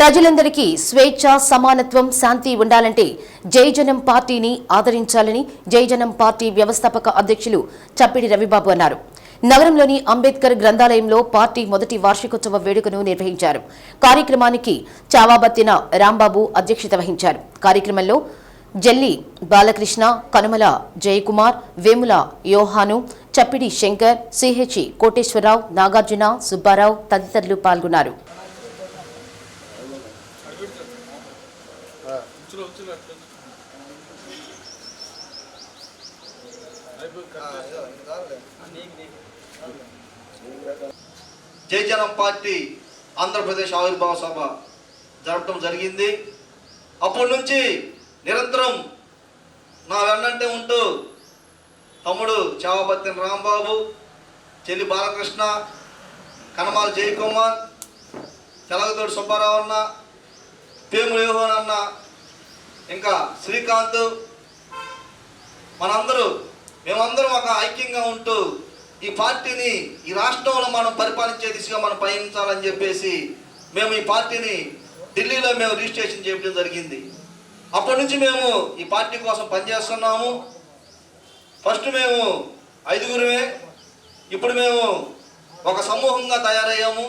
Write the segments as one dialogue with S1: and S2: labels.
S1: ప్రజలందరికీ స్వేచ్ఛ సమానత్వం శాంతి ఉండాలంటే జైజనం పార్టీని ఆదరించాలని జైజనం పార్టీ వ్యవస్థాపక అధ్యక్షులు చప్పిడి రవిబాబు అన్నారు. నగరంలోని అంబేద్కర్ గ్రంథాలయంలో పార్టీ మొదటి వార్షికోత్సవ వేడుకను నిర్వహించారు. కార్యక్రమానికి చావాబత్తిన రాంబాబు అధ్యక్షత వహించారు. కార్యక్రమంలో జల్లి బాలకృష్ణ కనుమల జయకుమార్ వేముల యోహాను చప్పిడి శంకర్ సిహెచ్ కోటేశ్వరరావు నాగార్జున సుబ్బారావు తదితరులు పాల్గొన్నారు.
S2: జై జనం పార్టీ ఆంధ్రప్రదేశ్ ఆవిర్భావ సభ జరపడం జరిగింది. అప్పటి నుంచి నిరంతరం నా వెన్నంటే ఉంటూ తమ్ముడు చావబత్తిన రాంబాబు చెల్లి బాలకృష్ణ కనమాల జయకుమార్ తెలగతోడు సుబ్బారావు అన్న పేములు యోహన్ అన్న ఇంకా శ్రీకాంత్ మనందరూ మేమందరం ఒక ఐక్యంగా ఉంటూ ఈ పార్టీని ఈ రాష్ట్రంలో మనం పరిపాలించే దిశగా మనం పయనించాలని చెప్పేసి మేము ఈ పార్టీని ఢిల్లీలో మేము రిజిస్ట్రేషన్ చేయడం జరిగింది. అప్పటి నుంచి మేము ఈ పార్టీ కోసం పనిచేస్తున్నాము. ఫస్ట్ మేము ఐదుగురమే ఇప్పుడు మేము ఒక సమూహంగా తయారయ్యాము.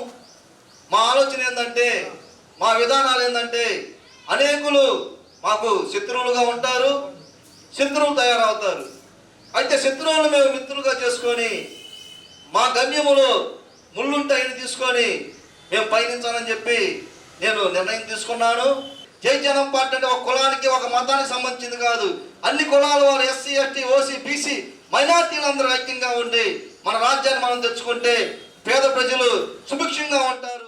S2: మా ఆలోచన ఏంటంటే మా విధానాలు ఏంటంటే అనేకులు మాకు శత్రువులుగా ఉంటారు శత్రువులు తయారవుతారు. అయితే శత్రువులను మేము మిత్రులుగా చేసుకొని మా గమ్యములో ముళ్ళుంటాయని తీసుకొని మేము పయనించాలని చెప్పి నేను నిర్ణయం తీసుకున్నాను. జై జనం పార్టీ అంటే ఒక కులానికి ఒక మతానికి సంబంధించింది కాదు. అన్ని కులాల వారు ఎస్సీ ఎస్టీ ఓసీ బీసీ మైనార్టీలందరూ ఐక్యంగా ఉండి మన రాజ్యాన్ని మనం తెచ్చుకుంటే పేద ప్రజలు సుభిక్షంగా ఉంటారు.